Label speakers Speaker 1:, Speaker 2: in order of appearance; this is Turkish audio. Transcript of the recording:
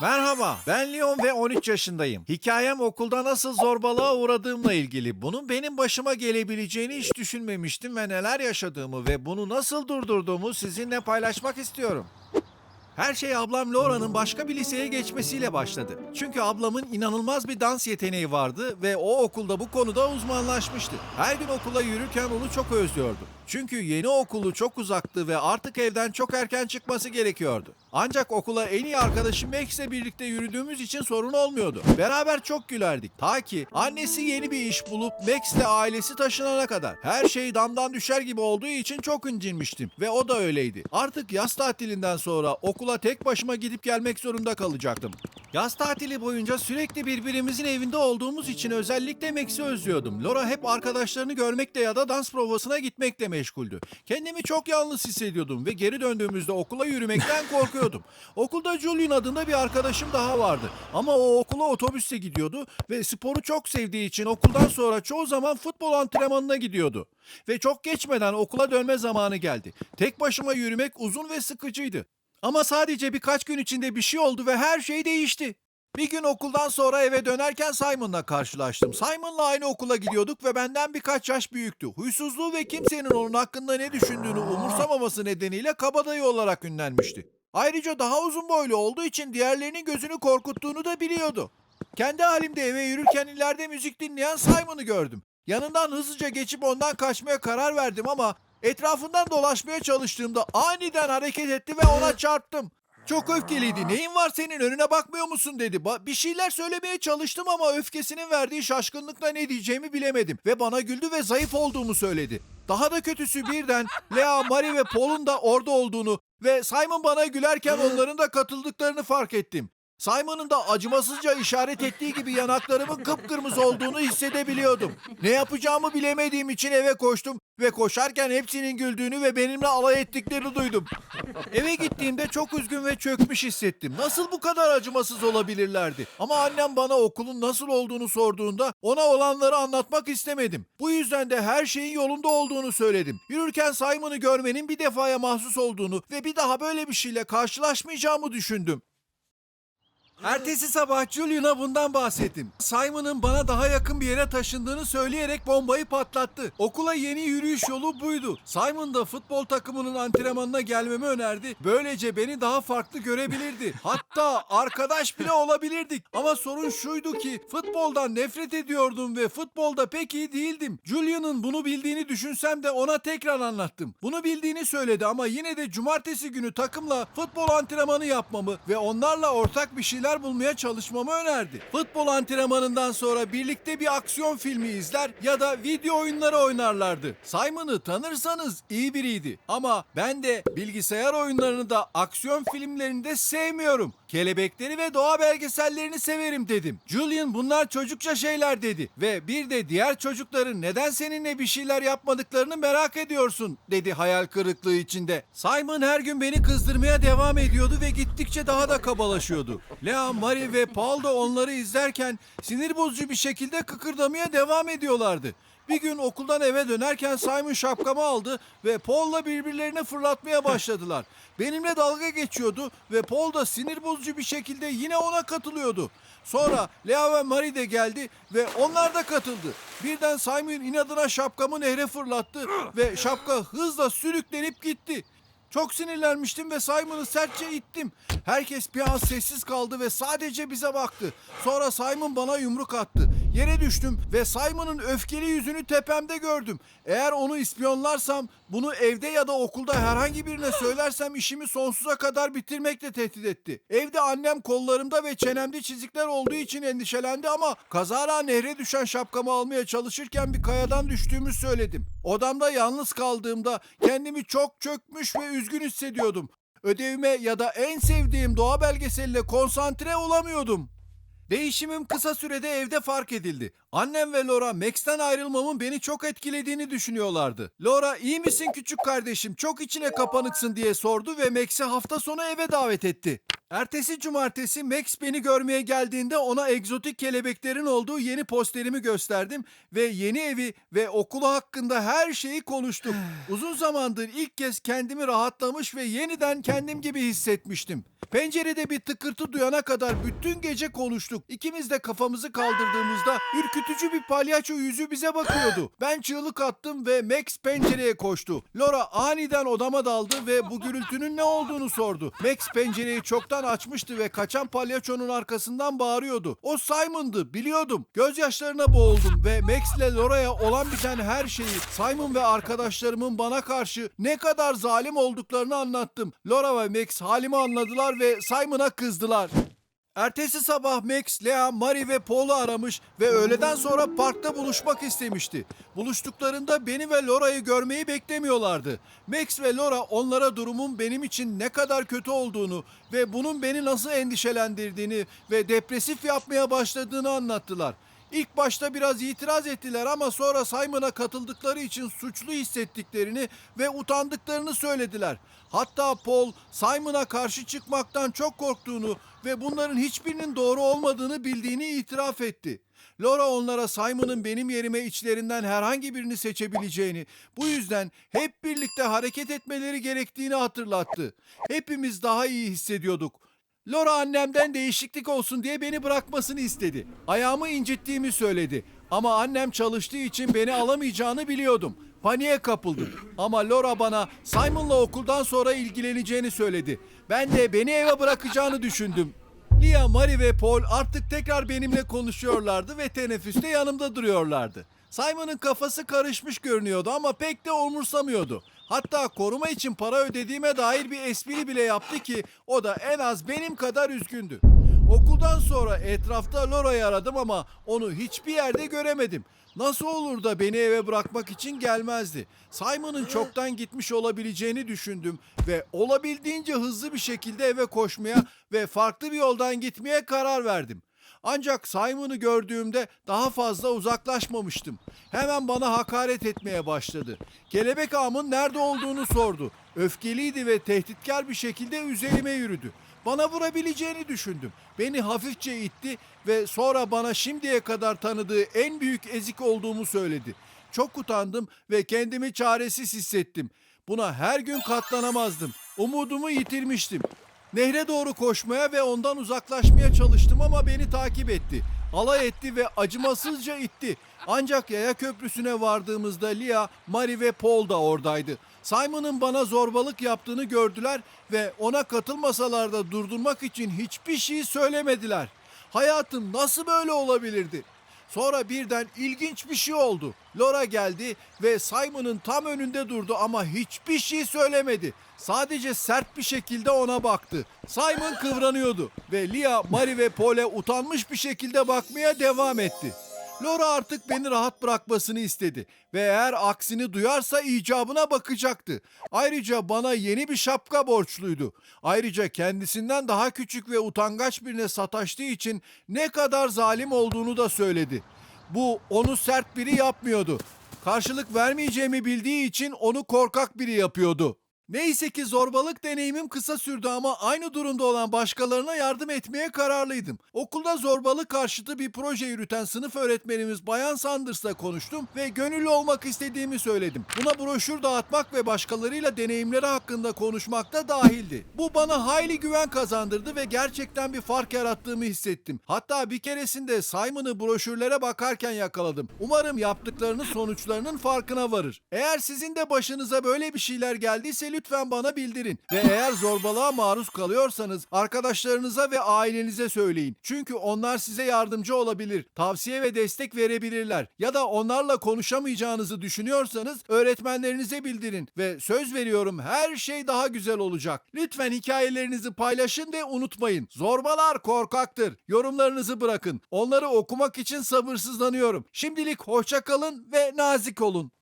Speaker 1: Merhaba, ben Leon ve 13 yaşındayım. Hikayem okulda nasıl zorbalığa uğradığımla ilgili. Bunun benim başıma gelebileceğini hiç düşünmemiştim ve neler yaşadığımı ve bunu nasıl durdurduğumu sizinle paylaşmak istiyorum. Her şey ablam Laura'nın başka bir liseye geçmesiyle başladı. Çünkü ablamın inanılmaz bir dans yeteneği vardı ve o okulda bu konuda uzmanlaşmıştı. Her gün okula yürürken onu çok özlüyordu. Çünkü yeni okulu çok uzaktı ve artık evden çok erken çıkması gerekiyordu. Ancak okula en iyi arkadaşı Max'le birlikte yürüdüğümüz için sorun olmuyordu. Beraber çok gülerdik. Ta ki annesi yeni bir iş bulup Max'le ailesi taşınana kadar. Her şey damdan düşer gibi olduğu için çok incinmiştim. Ve o da öyleydi. Artık yaz tatilinden sonra okula tek başıma gidip gelmek zorunda kalacaktım. Yaz tatili boyunca sürekli birbirimizin evinde olduğumuz için özellikle Max'i özlüyordum. Laura hep arkadaşlarını görmekle ya da dans provasına gitmekle meşguldü. Kendimi çok yalnız hissediyordum ve geri döndüğümüzde okula yürümekten korkuyordum. Okulda Julian adında bir arkadaşım daha vardı. Ama o okula otobüste gidiyordu ve sporu çok sevdiği için okuldan sonra çoğu zaman futbol antrenmanına gidiyordu. Ve çok geçmeden okula dönme zamanı geldi. Tek başıma yürümek uzun ve sıkıcıydı. Ama sadece birkaç gün içinde bir şey oldu ve her şey değişti. Bir gün okuldan sonra eve dönerken Simon'la karşılaştım. Simon'la aynı okula gidiyorduk ve benden birkaç yaş büyüktü. Huysuzluğu ve kimsenin onun hakkında ne düşündüğünü umursamaması nedeniyle kabadayı olarak ünlenmişti. Ayrıca daha uzun boylu olduğu için diğerlerinin gözünü korkuttuğunu da biliyordu. Kendi halimde eve yürürken ileride müzik dinleyen Simon'ı gördüm. Yanından hızlıca geçip ondan kaçmaya karar verdim ama etrafından dolaşmaya çalıştığımda aniden hareket etti ve ona çarptım. Çok öfkeliydi. Neyin var senin önüne bakmıyor musun dedi. Ba- bir şeyler söylemeye çalıştım ama öfkesinin verdiği şaşkınlıkla ne diyeceğimi bilemedim. Ve bana güldü ve zayıf olduğumu söyledi. Daha da kötüsü birden Lea, Marie ve Paul'un da orada olduğunu ve Simon bana gülerken onların da katıldıklarını fark ettim. Simon'ın da acımasızca işaret ettiği gibi yanaklarımın kıpkırmızı olduğunu hissedebiliyordum. Ne yapacağımı bilemediğim için eve koştum ve koşarken hepsinin güldüğünü ve benimle alay ettiklerini duydum. Eve gittiğimde çok üzgün ve çökmüş hissettim. Nasıl bu kadar acımasız olabilirlerdi? Ama annem bana okulun nasıl olduğunu sorduğunda ona olanları anlatmak istemedim. Bu yüzden de her şeyin yolunda olduğunu söyledim. Yürürken Simon'ı görmenin bir defaya mahsus olduğunu ve bir daha böyle bir şeyle karşılaşmayacağımı düşündüm. Ertesi sabah Julian'a bundan bahsettim. Simon'ın bana daha yakın bir yere taşındığını söyleyerek bombayı patlattı. Okula yeni yürüyüş yolu buydu. Simon da futbol takımının antrenmanına gelmemi önerdi. Böylece beni daha farklı görebilirdi. Hatta arkadaş bile olabilirdik. Ama sorun şuydu ki futboldan nefret ediyordum ve futbolda pek iyi değildim. Julian'ın bunu bildiğini düşünsem de ona tekrar anlattım. Bunu bildiğini söyledi ama yine de cumartesi günü takımla futbol antrenmanı yapmamı ve onlarla ortak bir şeyler bulmaya çalışmamı önerdi. Futbol antrenmanından sonra birlikte bir aksiyon filmi izler ya da video oyunları oynarlardı. Simon'ı tanırsanız iyi biriydi ama ben de bilgisayar oyunlarını da aksiyon filmlerini de sevmiyorum. Kelebekleri ve doğa belgesellerini severim dedim. Julian bunlar çocukça şeyler dedi ve bir de diğer çocukların neden seninle bir şeyler yapmadıklarını merak ediyorsun dedi hayal kırıklığı içinde. Simon her gün beni kızdırmaya devam ediyordu ve gittikçe daha da kabalaşıyordu. Lea, Marie ve Paul da onları izlerken sinir bozucu bir şekilde kıkırdamaya devam ediyorlardı. Bir gün okuldan eve dönerken Simon şapkamı aldı ve Paul'la birbirlerine fırlatmaya başladılar. Benimle dalga geçiyordu ve Paul da sinir bozucu bir şekilde yine ona katılıyordu. Sonra Lea ve Marie de geldi ve onlar da katıldı. Birden Simon inadına şapkamı nehre fırlattı ve şapka hızla sürüklenip gitti. Çok sinirlenmiştim ve Simon'ı sertçe ittim. Herkes bir an sessiz kaldı ve sadece bize baktı. Sonra Simon bana yumruk attı. Yere düştüm ve Simon'ın öfkeli yüzünü tepemde gördüm. Eğer onu ispiyonlarsam, bunu evde ya da okulda herhangi birine söylersem işimi sonsuza kadar bitirmekle tehdit etti. Evde annem kollarımda ve çenemde çizikler olduğu için endişelendi ama kazara nehre düşen şapkamı almaya çalışırken bir kayadan düştüğümü söyledim. Odamda yalnız kaldığımda kendimi çok çökmüş ve üzgün hissediyordum. Ödevime ya da en sevdiğim doğa belgeseline konsantre olamıyordum. Değişimim kısa sürede evde fark edildi.
Speaker 2: Annem ve Laura Max'ten ayrılmamın beni çok etkilediğini düşünüyorlardı. Laura iyi misin küçük kardeşim çok içine kapanıksın diye sordu ve Max'i hafta sonu eve davet etti. Ertesi cumartesi Max beni görmeye geldiğinde ona egzotik kelebeklerin olduğu yeni posterimi gösterdim ve yeni evi ve okulu hakkında her şeyi konuştuk. Uzun zamandır ilk kez kendimi rahatlamış ve yeniden kendim gibi hissetmiştim. Pencerede bir tıkırtı duyana kadar bütün gece konuştuk. İkimiz de kafamızı kaldırdığımızda ürkütücü bir palyaço yüzü bize bakıyordu. Ben çığlık attım ve Max pencereye koştu. Laura aniden odama daldı ve bu gürültünün ne olduğunu sordu. Max pencereyi çoktan açmıştı ve kaçan palyaçonun arkasından bağırıyordu. O Simon'dı biliyordum. Gözyaşlarına boğuldum ve Max ile Laura'ya olan biten her şeyi Simon ve arkadaşlarımın bana karşı ne kadar zalim olduklarını anlattım. Laura ve Max halimi anladılar ve Simon'a kızdılar. Ertesi sabah Max, Lea, Mary ve Paul'u aramış ve öğleden sonra parkta buluşmak istemişti. Buluştuklarında beni ve Laura'yı görmeyi beklemiyorlardı. Max ve Laura onlara durumun benim için ne kadar kötü olduğunu ve bunun beni nasıl endişelendirdiğini ve depresif yapmaya başladığını anlattılar. İlk başta biraz itiraz ettiler ama sonra Simon'a katıldıkları için suçlu hissettiklerini ve utandıklarını söylediler. Hatta Paul Simon'a karşı çıkmaktan çok korktuğunu ve bunların hiçbirinin doğru olmadığını bildiğini itiraf etti. Laura onlara Simon'ın benim yerime içlerinden herhangi birini seçebileceğini, bu yüzden hep birlikte hareket etmeleri gerektiğini hatırlattı. Hepimiz daha iyi hissediyorduk. Laura annemden değişiklik olsun diye beni bırakmasını istedi. Ayağımı incittiğimi söyledi. Ama annem çalıştığı için beni alamayacağını biliyordum. Paniğe kapıldım. Ama Laura bana Simon'la okuldan sonra ilgileneceğini söyledi. Ben de beni eve bırakacağını düşündüm. Lia, Mary ve Paul artık tekrar benimle konuşuyorlardı ve teneffüste yanımda duruyorlardı. Simon'ın kafası karışmış görünüyordu ama pek de umursamıyordu. Hatta koruma için para ödediğime dair bir espri bile yaptı ki o da en az benim kadar üzgündü. Okuldan sonra etrafta Laura'yı aradım ama onu hiçbir yerde göremedim. Nasıl olur da beni eve bırakmak için gelmezdi. Simon'ın çoktan gitmiş olabileceğini düşündüm ve olabildiğince hızlı bir şekilde eve koşmaya ve farklı bir yoldan gitmeye karar verdim. Ancak Simon'u gördüğümde daha fazla uzaklaşmamıştım. Hemen bana hakaret etmeye başladı. Kelebek ağamın nerede olduğunu sordu. Öfkeliydi ve tehditkar bir şekilde üzerime yürüdü. Bana vurabileceğini düşündüm. Beni hafifçe itti ve sonra bana şimdiye kadar tanıdığı en büyük ezik olduğumu söyledi. Çok utandım ve kendimi çaresiz hissettim. Buna her gün katlanamazdım. Umudumu yitirmiştim. Nehre doğru koşmaya ve ondan uzaklaşmaya çalıştım ama beni takip etti. Alay etti ve acımasızca itti. Ancak yaya köprüsüne vardığımızda Lia, Mary ve Paul da oradaydı. Simon'ın bana zorbalık yaptığını gördüler ve ona katılmasalar da durdurmak için hiçbir şey söylemediler. Hayatım nasıl böyle olabilirdi? Sonra birden ilginç bir şey oldu. Laura geldi ve Simon'ın tam önünde durdu ama hiçbir şey söylemedi. Sadece sert bir şekilde ona baktı. Simon kıvranıyordu ve Lia, Mary ve Paul'e utanmış bir şekilde bakmaya devam etti. Laura artık beni rahat bırakmasını istedi ve eğer aksini duyarsa icabına bakacaktı. Ayrıca bana yeni bir şapka borçluydu. Ayrıca kendisinden daha küçük ve utangaç birine sataştığı için ne kadar zalim olduğunu da söyledi. Bu onu sert biri yapmıyordu. Karşılık vermeyeceğimi bildiği için onu korkak biri yapıyordu. Neyse ki zorbalık deneyimim kısa sürdü ama aynı durumda olan başkalarına yardım etmeye kararlıydım. Okulda zorbalık karşıtı bir proje yürüten sınıf öğretmenimiz Bayan Sanders'la konuştum ve gönüllü olmak istediğimi söyledim. Buna broşür dağıtmak ve başkalarıyla deneyimleri hakkında konuşmak da dahildi. Bu bana hayli güven kazandırdı ve gerçekten bir fark yarattığımı hissettim. Hatta bir keresinde Simon'ı broşürlere bakarken yakaladım. Umarım yaptıklarının sonuçlarının farkına varır. Eğer sizin de başınıza böyle bir şeyler geldiyse lütfen bana bildirin. Ve eğer zorbalığa maruz kalıyorsanız arkadaşlarınıza ve ailenize söyleyin. Çünkü onlar size yardımcı olabilir, tavsiye ve destek verebilirler. Ya da onlarla konuşamayacağınızı düşünüyorsanız öğretmenlerinize bildirin ve söz veriyorum her şey daha güzel olacak. Lütfen hikayelerinizi paylaşın ve unutmayın. Zorbalar korkaktır. Yorumlarınızı bırakın. Onları okumak için sabırsızlanıyorum. Şimdilik hoşça kalın ve nazik olun.